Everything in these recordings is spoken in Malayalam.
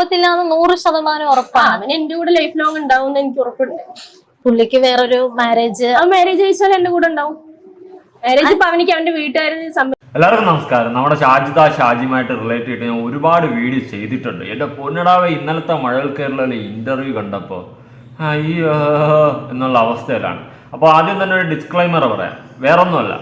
പോകത്തില്ല എന്ന് നൂറ് ശതമാനം ഉറപ്പാണ്. അവൻ എന്റെ കൂടെ ലൈഫ് ലോങ് ഉണ്ടാവും എന്ന് എനിക്ക് ഉറപ്പുണ്ട്. പുള്ളിക്ക് വേറൊരു മാരേജ് ആ മാരേജ് കഴിച്ചാൽ എന്റെ കൂടെ ഉണ്ടാവും. മാരേജ് ഇപ്പൊ അവനിക്ക് അവന്റെ വീട്ടുകാർ എല്ലാവർക്കും നമസ്കാരം. നമ്മുടെ ഷാജിദ ഷാജിയുമായിട്ട് റിലേറ്റ് ചെയ്തിട്ട് ഞാൻ ഒരുപാട് വീഡിയോ ചെയ്തിട്ടുണ്ട്. എന്റെ പൊന്നിടാവ് ഇന്നലത്തെ മഴൽ കേരളയിലെ ഇന്റർവ്യൂ കണ്ടപ്പോൾ അയ്യോ എന്നുള്ള അവസ്ഥയിലാണ്. അപ്പോൾ ആദ്യം തന്നെ ഒരു ഡിസ്ക്ലൈമർ പറയാം. വേറൊന്നുമല്ല.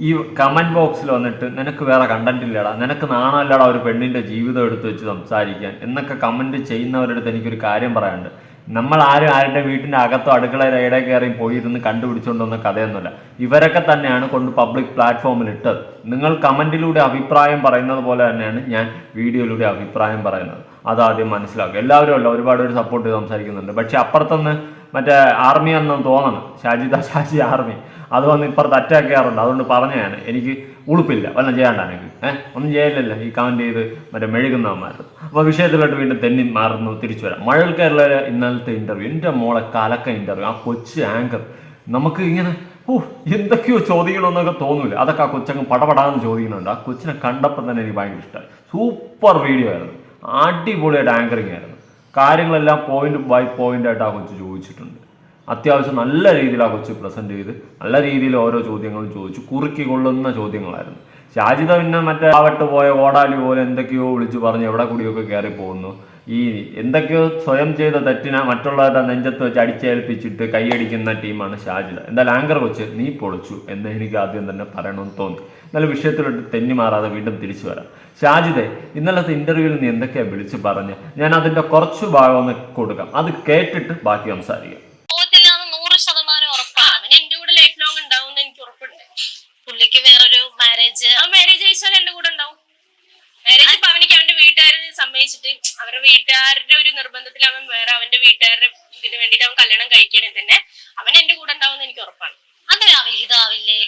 ഈ കമന്റ് ബോക്സിൽ വന്നിട്ട് നിനക്ക് വേറെ കണ്ടന്റ് ഇല്ലടാ. നിനക്ക് നാണമല്ലടാ ഒരു പെണ്ണിന്റെ ജീവിതം എടുത്ത് വെച്ച് സംസാരിക്കാൻ. എന്നൊക്കെ കമന്റ് ചെയ്യുന്നവരുടെ അടുത്ത് എനിക്കൊരു കാര്യം പറയാനുണ്ട്. നമ്മൾ ആരും ആരുടെ വീട്ടിന്റെ അകത്തോ അടുക്കളയിൽ ഇടയിൽ കയറി പോയിരുന്ന് കണ്ടുപിടിച്ചുകൊണ്ട് വന്ന കഥയൊന്നുമില്ല. ഇവരൊക്കെ തന്നെയാണ് കൊണ്ട് പബ്ലിക് പ്ലാറ്റ്ഫോമിൽ ഇട്ടത്. നിങ്ങൾ കമന്റിലൂടെ അഭിപ്രായം പറയുന്നത് പോലെ തന്നെയാണ് ഞാൻ വീഡിയോയിലൂടെ അഭിപ്രായം പറയുന്നത്. അതാദ്യം മനസ്സിലാക്കുക. എല്ലാവരും അല്ല ഒരുപാട് പേര് സപ്പോർട്ട് ചെയ്ത് സംസാരിക്കുന്നുണ്ട്. പക്ഷെ അപ്പുറത്തുനിന്ന് മറ്റേ ആർമി എന്നും തോന്നണം. ഷാജിദ ഷാജി ആർമി അത് വന്ന് ഇപ്പുറത്ത് അറ്റാക്ക് ചെയ്യാറുണ്ട്. അതുകൊണ്ട് പറഞ്ഞതാണ് എനിക്ക് ഉളുപ്പില്ല. വല്ലതും ചെയ്യാണ്ടാണെങ്കിൽ. ഏഹ് ഒന്നും ചെയ്യില്ലല്ലോ ഈ കമന്റ് ചെയ്ത് മറ്റേ മെഴുകുന്നവന്മാർ അപ്പോൾ വിഷയത്തിലോട്ട് വീണ്ടും തെന്നി മാറുന്നു തിരിച്ചു വരാം. മഴൽ കേരളയിലെ ഇന്നലത്തെ ഇന്റർവ്യൂ എന്റെ മോളെ കലക്ക ഇന്റർവ്യൂ ആ കൊച്ചു ആങ്കർ നമുക്ക് ഇങ്ങനെ ഓ എന്തൊക്കെയോ ചോദിക്കണമെന്നൊക്കെ തോന്നൂല. അതൊക്കെ ആ കൊച്ചങ്ങ് പടപടാന്ന് ചോദിക്കുന്നുണ്ട്. ആ കൊച്ചിനെ കണ്ടപ്പോൾ തന്നെ എനിക്ക് ഭയങ്കര ഇഷ്ടമായി. സൂപ്പർ വീഡിയോ ആയിരുന്നു. അടിപൊളിയായിട്ട് ആങ്കറിങ് ആയിരുന്നു. കാര്യങ്ങളെല്ലാം പോയിന്റ് ബൈ പോയിന്റ് ആയിട്ട് ആ കൊച്ചു ചോദിച്ചിട്ടുണ്ട്. അത്യാവശ്യം നല്ല രീതിയിൽ ആ കൊച്ചു പ്രസന്റ് ചെയ്ത് നല്ല രീതിയിൽ ഓരോ ചോദ്യങ്ങളും ചോദിച്ചു കുറുക്കി കൊള്ളുന്ന ചോദ്യങ്ങളായിരുന്നു. ഷാജിദ പിന്നെ മറ്റേ ആവട്ട് പോയ ഓടാലി പോലെ എന്തൊക്കെയോ വിളിച്ചു പറഞ്ഞ് എവിടെ കൂടിയൊക്കെ കയറി പോകുന്നു. ഈ എന്തൊക്കെയോ സ്വയം ചെയ്ത തെറ്റിനെ മറ്റുള്ളവരുടെ നെഞ്ചത്ത് വെച്ച് അടിച്ചേൽപ്പിച്ചിട്ട് കൈയടിക്കുന്ന ടീമാണ് ഷാജിദ. എന്തായാലും ആങ്കർ കൊച്ച് നീ പൊളിച്ചു എന്ന് എനിക്ക് ആദ്യം തന്നെ പറയണമെന്ന് തോന്നി. എന്നാലും വിഷയത്തിലോട്ട് തെന്നി മാറാതെ വീണ്ടും തിരിച്ചു വരാം. ഷാജിദെ ഇന്നലത്തെ ഇന്റർവ്യൂവിൽ നീ എന്തൊക്കെയാണ് വിളിച്ചു പറഞ്ഞ്? ഞാൻ അതിന്റെ കുറച്ച് ഭാഗം ഒന്ന് കൊടുക്കാം. അത് കേട്ടിട്ട് ബാക്കി സംസാരിക്കാം പോകത്തില്ല എന്ന് നൂറ് ശതമാനം ഉറപ്പാണ് അവൻ എന്റെ കൂടെ ലൈഫ് ലോങ് ഉണ്ടാവും എന്ന് എനിക്ക് ഉറപ്പുണ്ട് പുള്ളിക്ക് വേറൊരു മാരേജ് ആ മാരേജ് കഴിച്ചാൽ എന്റെ കൂടെ ഉണ്ടാവും മാരേജ് ഇപ്പൊ അവനിക്ക് അവന്റെ വീട്ടുകാർ സമ്മതിച്ചിട്ട് അവരുടെ വീട്ടുകാരുടെ ഒരു നിർബന്ധത്തിൽ അവൻ വേറെ അവന്റെ വീട്ടുകാരുടെ ഇതിന് വേണ്ടിട്ട് അവൻ കല്യാണം കഴിക്കണേ തന്നെ. അവൻ എന്റെ കൂടെ ഉണ്ടാവും എനിക്ക് ഉറപ്പാണ്. അതെ അവിഹിതാവില്ലേ?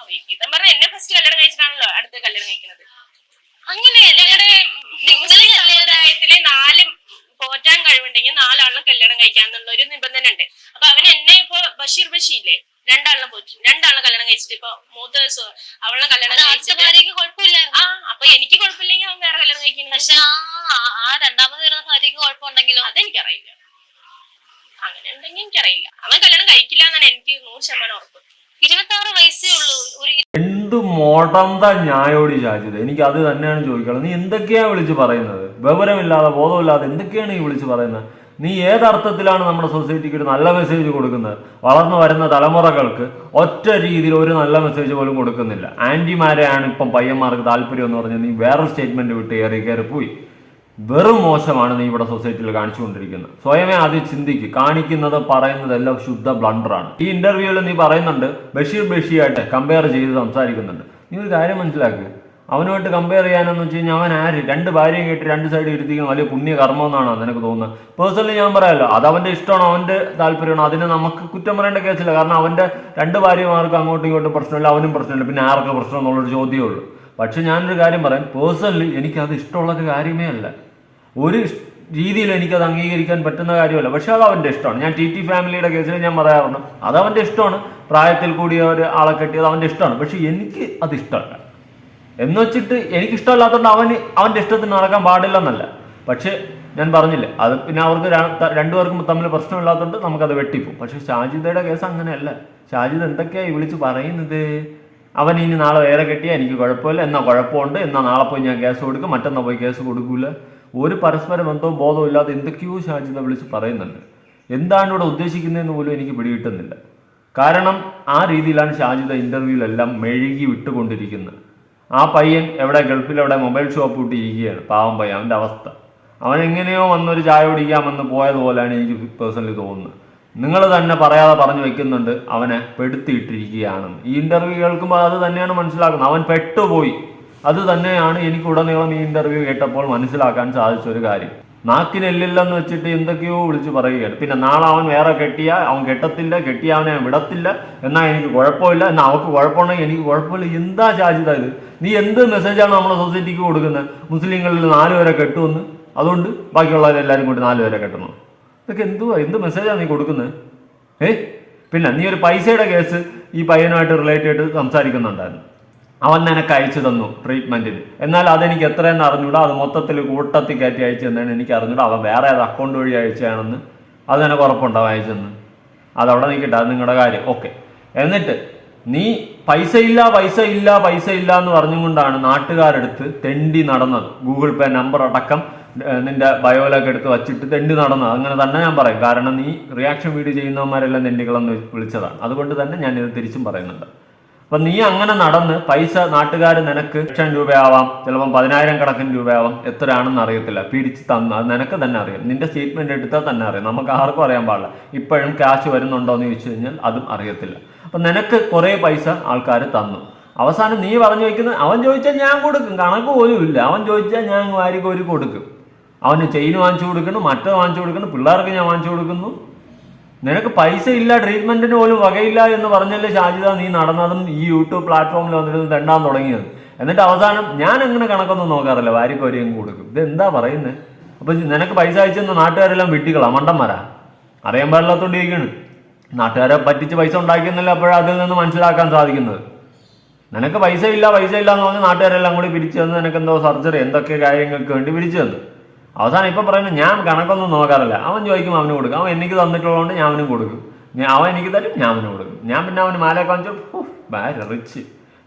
അവിഹിതം പറഞ്ഞ എന്നെ ഫസ്റ്റ് കല്യാണം കഴിച്ചിട്ടാണല്ലോ അടുത്ത കല്യാണം കഴിക്കുന്നത്. അങ്ങനെ ഞങ്ങളുടെ മുസ്ലിം സമുദായത്തിൽ നാല് പോറ്റാൻ കഴിവുണ്ടെങ്കിൽ നാലാളിനെ കല്യാണം കഴിക്കാന്നുള്ള ഒരു നിബന്ധന ഉണ്ട്. അപ്പൊ അവൻ എന്നെ ഇപ്പൊ ബഷീർ ബഷീല്ലേ? രണ്ടാളിനെ പോയി രണ്ടാളിനെ കല്യാണം കഴിച്ചിട്ട് ഇപ്പൊ മൂത്ത അവളെ കല്യാണം കഴിച്ചിട്ട് ഭാര്യക്ക് ആ അപ്പൊ എനിക്ക് കുഴപ്പമില്ലെങ്കിൽ അവൻ വേറെ കല്യാണം കഴിക്കുന്നു പക്ഷെ ആ രണ്ടാമത് വരുന്ന ഭാര്യക്ക് കുഴപ്പമുണ്ടെങ്കിലോ? അതെനിക്കറിയില്ല. അങ്ങനെ ഉണ്ടെങ്കിൽ എനിക്കറിയില്ല. അവൻ കല്യാണം കഴിക്കില്ല എന്നാണ് എനിക്ക് നൂറ് ശതമാനം ഉറപ്പ്. ഇരുപത്തി ആറ് വയസ്സേ ഉള്ളൂ. ഒരു എന്ത് മോടന്ത ന്യായോടി ചാച്ചത് എനിക്ക് അത് തന്നെയാണ് ചോദിക്കുന്നത് നീ എന്തൊക്കെയാണ് വിളിച്ച് പറയുന്നത്? വിവരമില്ലാതെ ബോധമില്ലാതെ എന്തൊക്കെയാണ് ഈ വിളിച്ച് പറയുന്നത്? നീ ഏതർത്ഥത്തിലാണ് നമ്മുടെ സൊസൈറ്റിക്ക് ഒരു നല്ല മെസ്സേജ് കൊടുക്കുന്നത്? വളർന്നു വരുന്ന തലമുറകൾക്ക് ഒറ്റ രീതിയിൽ ഒരു നല്ല മെസ്സേജ് പോലും കൊടുക്കുന്നില്ല. ആന്റിമാരെയാണ് ഇപ്പം പയ്യന്മാർക്ക് താല്പര്യം എന്ന് പറഞ്ഞാൽ നീ വേറൊരു സ്റ്റേറ്റ്മെന്റ് വിട്ട് കയറി കയറി പോയി. വെറും മോശമാണ് നീ ഇവിടെ സൊസൈറ്റിയിൽ കാണിച്ചുകൊണ്ടിരിക്കുന്നത്. സ്വയമേ ആദ്യം ചിന്തിക്ക്. കാണിക്കുന്നത് പറയുന്നതെല്ലാം ശുദ്ധ ബ്ലണ്ടറാണ് ഈ ഇന്റർവ്യൂവിൽ നീ പറയുന്നുണ്ട് ബഷീർ ബഷീറായിട്ട് കമ്പയർ ചെയ്ത് സംസാരിക്കുന്നുണ്ട്. നീ ഒരു കാര്യം മനസ്സിലാക്കുക അവനുമായിട്ട് കമ്പയർ ചെയ്യാനെന്ന് വെച്ച് കഴിഞ്ഞാൽ അവൻ ആര്? രണ്ട് ഭാര്യയും കേട്ട് രണ്ട് സൈഡ് ഇരുത്തിക്കുന്ന വലിയ പുണ്യ കർമ്മം എന്നാണ് നിനക്ക് തോന്നുന്നത്. പേഴ്സണലി ഞാൻ പറയാമല്ലോ അത് അവന്റെ ഇഷ്ടമാണ് അവന്റെ താല്പര്യമാണ്. അതിനെ നമുക്ക് കുറ്റം പറയേണ്ട കേസില്ല കാരണം അവന്റെ രണ്ട് ഭാര്യമാർക്കും അങ്ങോട്ടും ഇങ്ങോട്ടും പ്രശ്നമില്ല അവനും പ്രശ്നമില്ല. പിന്നെ ആർക്ക് പ്രശ്നം എന്നുള്ളൊരു ചോദ്യമേ പക്ഷെ ഞാനൊരു കാര്യം പറയാം. പേഴ്സണലി എനിക്കത് ഇഷ്ടമുള്ളൊരു കാര്യമേ അല്ല. ഒരു രീതിയിൽ എനിക്കത് അംഗീകരിക്കാൻ പറ്റുന്ന കാര്യമല്ല. പക്ഷെ അത് അവന്റെ ഇഷ്ടമാണ്. ഞാൻ ടി ടി ഫാമിലിയുടെ കേസിൽ ഞാൻ പറയാറുണ്ട്. അത് അവന്റെ ഇഷ്ടമാണ്. പ്രായത്തിൽ കൂടിയ ഒരു ആളെ കെട്ടിയത് അവന്റെ ഇഷ്ടമാണ്. പക്ഷെ എനിക്ക് അത് ഇഷ്ടമല്ല. എന്ന് വെച്ചിട്ട് എനിക്കിഷ്ടമല്ലാത്തതുകൊണ്ട് അവന് അവന്റെ ഇഷ്ടത്തിന് നടക്കാൻ പാടില്ലെന്നല്ല. പക്ഷേ ഞാൻ പറഞ്ഞില്ല അത് പിന്നെ അവർക്ക് രണ്ടുപേർക്കും തമ്മിൽ പ്രശ്നമില്ലാത്തതുകൊണ്ട് നമുക്കത് വെട്ടിപ്പോവും. പക്ഷെ ഷാജിദയുടെ കേസ് അങ്ങനെയല്ല. ഷാജിദ് എന്തൊക്കെയായി വിളിച്ച് പറയുന്നത്? അവൻ ഇനി നാളെ വേറെ കെട്ടിയാൽ എനിക്ക് കുഴപ്പമില്ല. എന്നാൽ കുഴപ്പമുണ്ട്. എന്നാൽ നാളെ പോയി ഞാൻ കേസ് കൊടുക്കും. മറ്റന്നാ പോയി കേസ് കൊടുക്കൂല. ഒരു പരസ്പര ബന്ധവും ബോധവും ഇല്ലാതെ എന്തൊക്കെയോ ഷാജിദ വിളിച്ച് പറയുന്നുണ്ട്. എന്താണ് ഇവിടെ ഉദ്ദേശിക്കുന്നതെന്ന് പോലും എനിക്ക് പിടികിട്ടുന്നില്ല. കാരണം ആ രീതിയിലാണ് ഷാജിദ ഇന്റർവ്യൂലെല്ലാം മെഴുകി വിട്ടുകൊണ്ടിരിക്കുന്നത്. ആ പയ്യൻ എവിടെ ഗൾഫിൽ എവിടെ മൊബൈൽ ഷോപ്പ് ഇട്ടിരിക്കുകയാണ്. പാവം പയ്യൻ അവന്റെ അവസ്ഥ. അവൻ എങ്ങനെയോ വന്നൊരു ചായ കുടിക്കാമെന്ന് പോയതുപോലെയാണ് എനിക്ക് പേഴ്സണലി തോന്നുന്നത്. നിങ്ങൾ തന്നെ പറയാതെ പറഞ്ഞു വെക്കുന്നുണ്ട് അവനെ പെടുത്തിയിട്ടിരിക്കുകയാണെന്ന്. ഈ ഇന്റർവ്യൂ കേൾക്കുമ്പോൾ അത് തന്നെയാണ് മനസ്സിലാക്കുന്നത്. അവൻ പെട്ടുപോയി. അത് തന്നെയാണ് എനിക്ക് ഉടനീളം ഈ ഇന്റർവ്യൂ കേട്ടപ്പോൾ മനസ്സിലാക്കാൻ സാധിച്ച ഒരു കാര്യം. നാക്കിനെല്ലില്ലെന്ന് വെച്ചിട്ട് എന്തൊക്കെയോ വിളിച്ച് പറയുകയാണ്. പിന്നെ നാളെ അവൻ വേറെ കെട്ടിയ അവൻ കെട്ടത്തില്ല കെട്ടിയ അവനെ വിടത്തില്ല എന്നാൽ എനിക്ക് കുഴപ്പമില്ല എന്നാൽ അവൾക്ക് കുഴപ്പമുണ്ടെങ്കിൽ എനിക്ക് കുഴപ്പമില്ല. എന്താ ചാജിത ഇത്? നീ എന്ത് മെസ്സേജാണ് നമ്മുടെ സൊസൈറ്റിക്ക് കൊടുക്കുന്നത്? മുസ്ലിങ്ങളിൽ നാല് പേരെ കെട്ടുമെന്ന്. അതുകൊണ്ട് ബാക്കിയുള്ളവരെല്ലാവരും കൂടി നാല് പേരെ കെട്ടണം. ഇതൊക്കെ എന്തുവാ? എന്ത് മെസ്സേജാണ് നീ കൊടുക്കുന്നത് ഏ? പിന്നെ നീ ഒരു പൈസയുടെ കേസ് ഈ പയ്യനുമായിട്ട് റിലേറ്റഡ് ആയിട്ട് സംസാരിക്കുന്നുണ്ടായിരുന്നു. അവൻ നിനക്ക് അയച്ചു തന്നു ട്രീറ്റ്മെന്റിന് എന്നാൽ അതെനിക്ക് എത്രയെന്ന് അറിഞ്ഞൂടാ? അത് മൊത്തത്തിൽ കൂട്ടത്തിൽ കയറ്റി അയച്ചു തന്നെയാണ് എനിക്ക് അറിഞ്ഞൂടാ. അവൻ വേറെ ഏത് അക്കൗണ്ട് വഴി അയച്ചതാണെന്ന്. അത് നിനക്ക് ഉറപ്പുണ്ടോ അയച്ചെന്ന്? അതവിടെ നിൽക്കട്ടെ അത് നിങ്ങളുടെ കാര്യം. ഓക്കെ എന്നിട്ട് നീ പൈസ ഇല്ല പൈസ ഇല്ല പൈസ ഇല്ല എന്ന് പറഞ്ഞുകൊണ്ടാണ് നാട്ടുകാരെടുത്ത് തെണ്ടി നടന്നത്. ഗൂഗിൾ പേ നമ്പർ അടക്കം നിന്റെ ബയോലൊക്കെ എടുത്ത് വച്ചിട്ട് തെണ്ടി നടന്നത്. അങ്ങനെ തന്നെ ഞാൻ പറയും. കാരണം നീ റിയാക്ഷൻ വീഡിയോ ചെയ്യുന്നവന്മാരെല്ലാം തെണ്ടികളെന്ന് വിളിച്ചതാണ്. അതുകൊണ്ട് തന്നെ ഞാനിത് തിരിച്ചും പറയുന്നുണ്ട്. അപ്പൊ നീ അങ്ങനെ നടന്ന് പൈസ നാട്ടുകാർ നിനക്ക് ലക്ഷം രൂപയാവാം ചിലപ്പം പതിനായിരം കണക്കിന് രൂപയാവാം. എത്രയാണെന്ന് അറിയത്തില്ല. പിരിച്ച് തന്ന അത് നിനക്ക് തന്നെ അറിയാം. നിന്റെ സ്റ്റേറ്റ്മെന്റ് എടുത്താൽ തന്നെ അറിയാം. നമുക്ക് ആർക്കും അറിയാൻ പാടില്ല. ഇപ്പോഴും ക്യാഷ് വരുന്നുണ്ടോ എന്ന് ചോദിച്ചു കഴിഞ്ഞാൽ അതും അറിയത്തില്ല. അപ്പൊ നിനക്ക് കുറേ പൈസ ആൾക്കാർ തന്നു. അവസാനം നീ പറഞ്ഞു വയ്ക്കുന്നത് അവൻ ചോദിച്ചാൽ ഞാൻ കൊടുക്കും. കണക്ക് പോലും ഇല്ല. അവൻ ചോദിച്ചാൽ ഞാൻ വാരി കോരി കൊടുക്കും. അവന് ചെയിൻ വാങ്ങിച്ചു കൊടുക്കണം മറ്റേ വാങ്ങിച്ചു കൊടുക്കണം പിള്ളേർക്ക് ഞാൻ വാങ്ങിച്ചു കൊടുക്കുന്നു. നിനക്ക് പൈസ ഇല്ല ട്രീറ്റ്മെന്റിന് പോലും വകയില്ല എന്ന് പറഞ്ഞല്ലേ ഷാജിദ നീ നടന്നതും ഈ യൂട്യൂബ് പ്ലാറ്റ്ഫോമിൽ വന്നിട്ട് തെണ്ടാൻ തുടങ്ങിയത്. എന്നിട്ട് അവസാനം ഞാൻ അങ്ങനെ കണക്കൊന്നും നോക്കാറില്ല വാരിക്കോരി അങ്ങ് കൊടുക്കും. ഇതെന്താ പറയുന്നത് അപ്പൊ നിനക്ക് പൈസ അയച്ചെന്ന് നാട്ടുകാരെല്ലാം വിട്ടികളാ മണ്ടന്മാരാ. അറിയാൻ പാടില്ലാത്തോണ്ടിരിക്കുകയാണ് നാട്ടുകാരെ പറ്റിച്ച് പൈസ ഉണ്ടാക്കിയെന്നല്ല അപ്പോഴും അതിൽ നിന്ന് മനസ്സിലാക്കാൻ സാധിക്കുന്നത്. നിനക്ക് പൈസ ഇല്ല പൈസ ഇല്ല എന്ന് പറഞ്ഞ് നാട്ടുകാരെല്ലാം കൂടി പിരിച്ചു തന്ന് നിനക്ക് എന്തോ സർജറി എന്തൊക്കെ കാര്യങ്ങൾക്ക് വേണ്ടി പിരിച്ചു തന്നു. അവസാനം ഇപ്പം പറയുന്നത് ഞാൻ കണക്കൊന്നും നോക്കാറില്ല. അവൻ ചോദിക്കും അവന് കൊടുക്കും. അവൻ എനിക്ക് തന്നിട്ടുള്ളതുകൊണ്ട് ഞാൻ അവനും കൊടുക്കും. ഞാൻ അവൻ എനിക്ക് തരും ഞാൻ അവന് കൊടുക്കും. ഞാൻ പിന്നെ അവന് മാലയൊക്കെ വാങ്ങിച്ചു ഭാര്യ റിച്ച്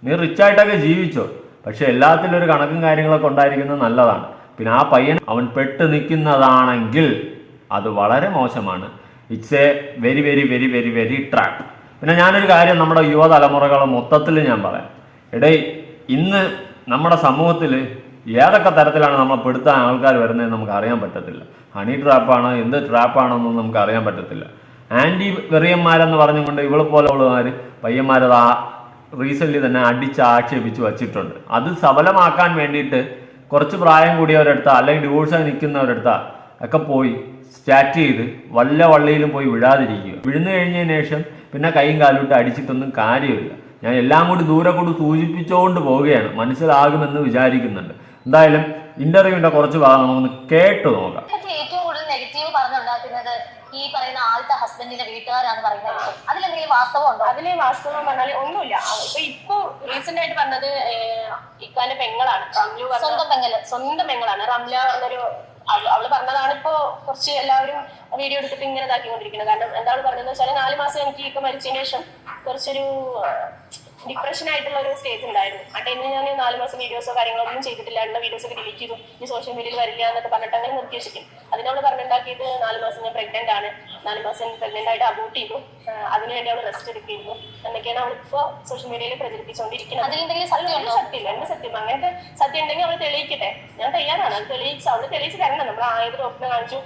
നീ റിച്ച് ആയിട്ടൊക്കെ ജീവിച്ചോ. പക്ഷെ എല്ലാത്തിലും ഒരു കണക്കും കാര്യങ്ങളൊക്കെ ഉണ്ടായിരിക്കുന്നത് നല്ലതാണ്. പിന്നെ ആ പയ്യൻ അവൻ പെട്ട് നിൽക്കുന്നതാണെങ്കിൽ അത് വളരെ മോശമാണ്. It's a very very very very very trap പിന്നെ ഞാനൊരു കാര്യം നമ്മുടെ യുവതലമുറകളെ മൊത്തത്തിൽ ഞാൻ പറയാം. എടേ ഇന്ന് നമ്മുടെ സമൂഹത്തിൽ ഏതൊക്കെ തരത്തിലാണ് നമ്മൾ പെടുത്താൻ ആൾക്കാർ വരുന്നതെന്ന് നമുക്ക് അറിയാൻ പറ്റത്തില്ല. ഹണി ട്രാപ്പാണോ എന്ത് ട്രാപ്പാണോന്നും നമുക്ക് അറിയാൻ പറ്റത്തില്ല. ആന്റി വെറിയന്മാരെന്ന് പറഞ്ഞുകൊണ്ട് ഇവളെ പോലെയുള്ളവർ പയ്യന്മാരത് ആ റീസെന്റ്ലി തന്നെ അടിച്ച് ആക്ഷേപിച്ച് വച്ചിട്ടുണ്ട്. അത് സബലമാക്കാൻ വേണ്ടിയിട്ട് കുറച്ച് പ്രായം കൂടിയവരെടുത്ത അല്ലെങ്കിൽ ഡിവോഴ്സായി നിൽക്കുന്നവരെടുത്താൽ ഒക്കെ പോയി സ്റ്റാറ്റ് ചെയ്ത് വല്ല വള്ളിയിലും പോയി വിടാതിരിക്കുക വിഴുന്നു കഴിഞ്ഞതിന് ശേഷം പിന്നെ കൈയും കാലിട്ട് അടിച്ചിട്ടൊന്നും കാര്യമില്ല. ഞാൻ എല്ലാം കൂടി ദൂരെ കൊണ്ട് സൂചിപ്പിച്ചുകൊണ്ട് പോവുകയാണ്. മനസ്സിലാകുമെന്ന് വിചാരിക്കുന്നുണ്ട്. എന്തായാലും ഇന്റർവ്യൂവിന്റെ കുറച്ച് ഭാഗം നമുക്കൊന്ന് കേട്ടു നോക്കാം. അതിൽ ഏറ്റവും കൂടുതൽ നെഗറ്റീവ് പറഞ്ഞുണ്ടാക്കുന്നത് ഈ പറയുന്ന ആദ്യത്തെ ഹസ്ബൻഡിന്റെ വീട്ടുകാരാണ് പറയുന്നത് അതിലെന്തെങ്കിലും വാസ്തവം ഉണ്ടോ? അതിൽ വാസ്തവം പറഞ്ഞാൽ ഒന്നുമില്ല. ഇപ്പൊ ഇപ്പൊ റീസെന്റ് ആയിട്ട് പറഞ്ഞത് ഇക്കാന്റെ പെങ്ങളാണ്. റംലു സ്വന്തം പെങ്ങൾ. സ്വന്തം പെങ്ങളാണ്. റംല എന്നൊരു അവൾ അവൾ പറഞ്ഞതാണ് ഇപ്പോ കുറച്ച് എല്ലാവരും വീഡിയോ എടുത്തിട്ട് ഇങ്ങനെ ഇതാക്കിക്കൊണ്ടിരിക്കുന്നത്. കാരണം എന്താണ് അവൾ പറഞ്ഞതെന്ന് വെച്ചാൽ നാല് മാസം എനിക്ക് ഇപ്പൊ മരിച്ചതിന് ശേഷം കുറച്ചൊരു ഡിപ്രഷൻ ആയിട്ടുള്ള ഒരു സ്റ്റേജ് ഉണ്ടായിരുന്നു. ആ ടൈമിൽ ഞാൻ നാല് മാസം വീഡിയോസോ കാര്യങ്ങളോ ഒന്നും ചെയ്തിട്ടില്ല. ഉള്ള വീഡിയോസ് ഒക്കെ ഡിലീറ്റ് ചെയ്തു. ഈ സോഷ്യൽ മീഡിയയിൽ വരില്ല എന്നൊക്കെ പറഞ്ഞിട്ട് അങ്ങനെ നിർദ്ദേശിക്കും അതിനവൾ പറഞ്ഞുണ്ടാക്കിയത് നാല് മാസം ഞാൻ പ്രഗ്നന്റ് ആണ്. നാല് മാസം പ്രഗ്നന്റ് ആയിട്ട് അബോട്ട് ചെയ്തു. അതിനുവേണ്ടി അവൾ റെസ്റ്റ് എടുക്കുന്നു എന്നൊക്കെയാണ് അവളിപ്പോ സോഷ്യൽ മീഡിയയിൽ പ്രചരിപ്പിച്ചുകൊണ്ടിരിക്കുന്നത് അതിലെന്തെങ്കിലും സത്യം സത്യം സത്യമില്ല എന്ത് സത്യം അങ്ങനത്തെ സത്യം ഉണ്ടെങ്കിൽ അവൾ തെളിയിക്കട്ടെ. ഞാൻ തയ്യാറാണ്. അത് തെളിയിച്ച് അവൾ തെളിയിച്ച് തരണം. നമ്മൾ ആയത് ഡോക്ടറെ കാണിച്ചു.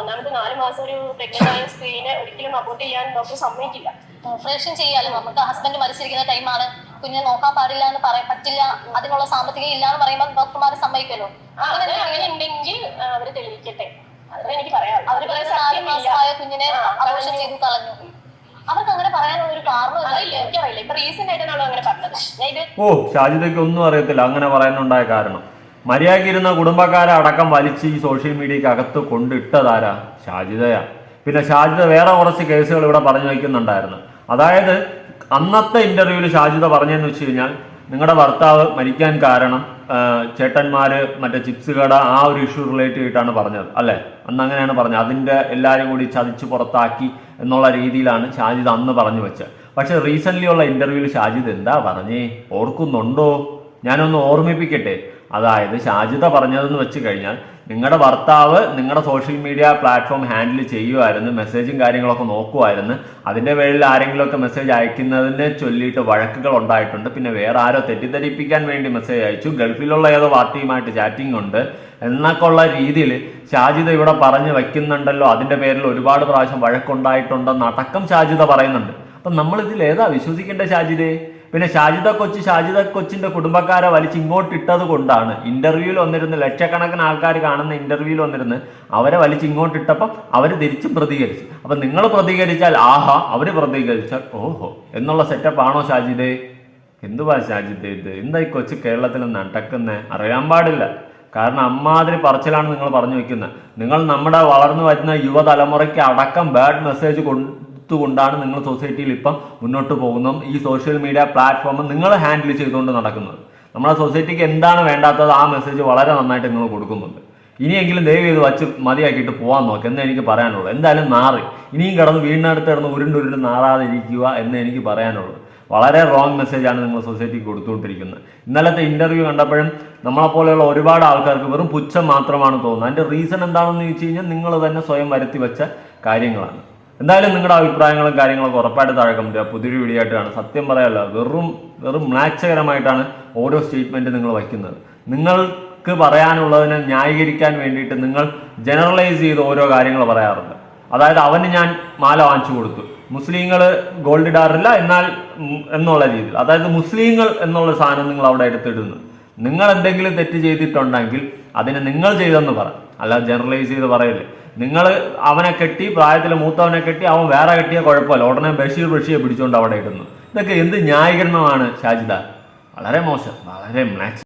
ഒന്നാമത് നാല് മാസം ഒരു പ്രഗ്നന്റ് ആയ സ്ത്രീനെ ഒരിക്കലും അബോട്ട് ചെയ്യാൻ ഡോക്ടർ സമ്മതിക്കില്ല. ഓപ്പറേഷൻ ചെയ്യാലോ? നമുക്ക് ഹസ്ബൻഡ് മരിച്ചിരിക്കുന്ന ടൈമാണ് കുഞ്ഞിനെ നോക്കാൻ പാടില്ല എന്ന് പറയാൻ പറ്റില്ല. അതിനുള്ള സാമ്പത്തികം ഇല്ല എന്ന് പറയുമ്പോൾ ഡോക്ടർമാർ സമ്മതിക്കല്ലോ അങ്ങനെ ഉണ്ടെങ്കിൽ അവർ തെളിയിക്കട്ടെ. എനിക്ക് പറയാം അവർ പറയുന്ന നാല് മാസമായ കുഞ്ഞിനെ ആ, ചെയ്ത് കളഞ്ഞു. അവർക്ക് അങ്ങനെ പറയാനുള്ള ഒരു കാരണം എനിക്കറിയില്ല. ഇപ്പൊ റീസെന്റ് ആയിട്ടാണ് അങ്ങനെ പറഞ്ഞത്. ഞാൻ ഇത് ഓ ഷാജിദയ്ക്ക് ഒന്നും അറിയത്തില്ല. അങ്ങനെ പറയാനുണ്ടായ കാരണം. മര്യാദയ്ക്ക് ഇരുന്ന കുടുംബക്കാരെ അടക്കം വലിച്ച് ഈ സോഷ്യൽ മീഡിയക്ക് അകത്ത് കൊണ്ടിട്ടതാരാ? ഷാജിദയാ. പിന്നെ ഷാജിദ വേറെ കുറച്ച് കേസുകൾ ഇവിടെ പറഞ്ഞു വയ്ക്കുന്നുണ്ടായിരുന്നു. അതായത് അന്നത്തെ ഇന്റർവ്യൂവിൽ ഷാജിദ പറഞ്ഞതെന്ന് വെച്ച് കഴിഞ്ഞാൽ നിങ്ങളുടെ ഭർത്താവ് മരിക്കാൻ കാരണം ചേട്ടന്മാര് മറ്റേ ചിപ്സ് കട ആ ഒരു ഇഷ്യൂ റിലേറ്റ് ചെയ്തിട്ടാണ് പറഞ്ഞത് അല്ലെ? അന്ന് അങ്ങനെയാണ് പറഞ്ഞത്. അതിന്റെ എല്ലാവരും കൂടി ചതിച്ച് പുറത്താക്കി എന്നുള്ള രീതിയിലാണ് ഷാജിദ് അന്ന് പറഞ്ഞു വെച്ചത്. പക്ഷെ റീസെന്റ് ഉള്ള ഇന്റർവ്യൂവിൽ ഷാജിദ് എന്താ പറഞ്ഞേ? ഓർക്കുന്നുണ്ടോ? ഞാനൊന്ന് ഓർമ്മിപ്പിക്കട്ടെ. അതായത് ഷാജിത പറഞ്ഞതെന്ന് വെച്ച് കഴിഞ്ഞാൽ നിങ്ങളുടെ ഭർത്താവ് നിങ്ങളുടെ സോഷ്യൽ മീഡിയ പ്ലാറ്റ്ഫോം ഹാൻഡിൽ ചെയ്യുമായിരുന്നു മെസ്സേജും കാര്യങ്ങളൊക്കെ നോക്കുമായിരുന്നു അതിന്റെ പേരിൽ ആരെങ്കിലുമൊക്കെ മെസ്സേജ് അയക്കുന്നതിനെ ചൊല്ലിയിട്ട് വഴക്കുകൾ ഉണ്ടായിട്ടുണ്ട്. പിന്നെ വേറെ ആരോ തെറ്റിദ്ധരിപ്പിക്കാൻ വേണ്ടി മെസ്സേജ് അയച്ചു. ഗൾഫിലുള്ള ഏതോ പാർട്ടിയുമായിട്ട് ചാറ്റിംഗ് ഉണ്ട്. എന്നൊക്കെ ഉള്ള രീതിയിൽ ഷാജിത ഇവിടെ പറഞ്ഞു വയ്ക്കുന്നുണ്ടല്ലോ അതിന്റെ പേരിൽ ഒരുപാട് പ്രാവശ്യം വഴക്കുണ്ടായിട്ടുണ്ടെന്ന് അടക്കം ഷാജിത പറയുന്നുണ്ട്. അപ്പം നമ്മളിതിൽ ഏതാ വിശ്വസിക്കേണ്ട ഷാജിദേ? പിന്നെ ഷാജിദ കൊച്ച് ഷാജിദ കൊച്ചിന്റെ കുടുംബക്കാരെ വലിച്ച് ഇങ്ങോട്ട് ഇട്ടത് കൊണ്ടാണ്. ഇന്റർവ്യൂവിൽ വന്നിരുന്ന് ലക്ഷക്കണക്കിന് ആൾക്കാർ കാണുന്ന ഇന്റർവ്യൂവിൽ വന്നിരുന്ന് അവരെ വലിച്ച് ഇങ്ങോട്ട് ഇട്ടപ്പം അവർ തിരിച്ചും പ്രതികരിച്ചു. അപ്പൊ നിങ്ങൾ പ്രതികരിച്ചാൽ ആഹാ അവർ പ്രതികരിച്ചാൽ ഓഹോ എന്നുള്ള സെറ്റപ്പ് ആണോ ഷാജിദേ? എന്തുവാ ഷാജിദേ ഇത്? എന്താ ഈ കൊച്ചു കേരളത്തിൽ നടക്കുന്നത് അറിയാൻ പാടില്ല. കാരണം അമ്മാതിരി പറച്ചിലാണ് നിങ്ങൾ പറഞ്ഞു വെക്കുന്നത് നിങ്ങൾ നമ്മുടെ വളർന്നു വരുന്ന യുവതലമുറയ്ക്ക് അടക്കം ബാഡ് മെസ്സേജ് കൊടുത്തുകൊണ്ടാണ് നിങ്ങൾ സൊസൈറ്റിയിൽ ഇപ്പം മുന്നോട്ട് പോകുന്നതും ഈ സോഷ്യൽ മീഡിയ പ്ലാറ്റ്ഫോം നിങ്ങൾ ഹാൻഡിൽ ചെയ്തുകൊണ്ട് നടക്കുന്നത്. നമ്മുടെ സൊസൈറ്റിക്ക് എന്താണ് വേണ്ടാത്തത് ആ മെസ്സേജ് വളരെ നന്നായിട്ട് നിങ്ങൾ കൊടുക്കുന്നുണ്ട്. ഇനിയെങ്കിലും ദയവ് ചെയ്ത് വച്ച് മതിയാക്കിയിട്ട് പോകാൻ നോക്ക് എന്നേ എനിക്ക് പറയാനുള്ളൂ. എന്തായാലും നാറി. ഇനിയും കിടന്ന് വീടിനടുത്ത് കിടന്ന് ഉരുണ്ടുരുണ്ട് നാറാതെ ഇരിക്കുക എന്ന് എനിക്ക് പറയാനുള്ളൂ. വളരെ റോങ് മെസ്സേജാണ് നിങ്ങൾ സൊസൈറ്റിക്ക് കൊടുത്തുകൊണ്ടിരിക്കുന്നത്. ഇന്നലത്തെ ഇന്റർവ്യൂ കണ്ടപ്പോഴും നമ്മളെപ്പോലെയുള്ള ഒരുപാട് ആൾക്കാർക്ക് വെറും പുച്ഛം മാത്രമാണ് തോന്നുന്നത്. അതിന്റെ റീസൺ എന്താണെന്ന് ചോദിച്ചു കഴിഞ്ഞാൽ നിങ്ങൾ തന്നെ സ്വയം വരുത്തി വെച്ച കാര്യങ്ങളാണ്. എന്തായാലും നിങ്ങളുടെ അഭിപ്രായങ്ങളും കാര്യങ്ങളൊക്കെ ഉറപ്പായിട്ട് താഴെ കമന്റ് പുതിയൊരു വീഡിയോ ആയിട്ടാണ്. സത്യം പറയല്ല വെറും വെറും മ്ലാച്ചകരമായിട്ടാണ് ഓരോ സ്റ്റേറ്റ്മെന്റ് നിങ്ങൾ വയ്ക്കുന്നത്. നിങ്ങൾക്ക് പറയാനുള്ളതിനെ ന്യായീകരിക്കാൻ വേണ്ടിയിട്ട് നിങ്ങൾ ജനറലൈസ് ചെയ്ത് ഓരോ കാര്യങ്ങൾ പറയാറുണ്ട്. അതായത് അവന് ഞാൻ മാല വാങ്ങിച്ചു കൊടുത്തു. മുസ്ലിങ്ങൾ ഗോൾഡ് ഇടാറില്ല എന്നാൽ എന്നുള്ള രീതിയിൽ. അതായത് മുസ്ലിങ്ങൾ എന്നുള്ള സാധനം നിങ്ങൾ അവിടെ എടുത്തിടുന്നു. നിങ്ങൾ എന്തെങ്കിലും തെറ്റ് ചെയ്തിട്ടുണ്ടെങ്കിൽ അതിനെ നിങ്ങൾ ചെയ്തെന്ന് പറ. അല്ല ജനറലൈസ് ചെയ്ത് പറയില്ലേ. നിങ്ങൾ അവനെ കെട്ടി പ്രായത്തിൽ മൂത്തവനെ കെട്ടി അവൻ വേറെ കെട്ടിയ കുഴപ്പമില്ല. ഉടനെ ബഷീർ ബഷീർ പിടിച്ചുകൊണ്ട് അവിടെ ഇടുന്നു. ഇതൊക്കെ എന്ത് ന്യായീകരണമാണ് ഷാജിദ? വളരെ മോശം വളരെ മ്ലാച്ച്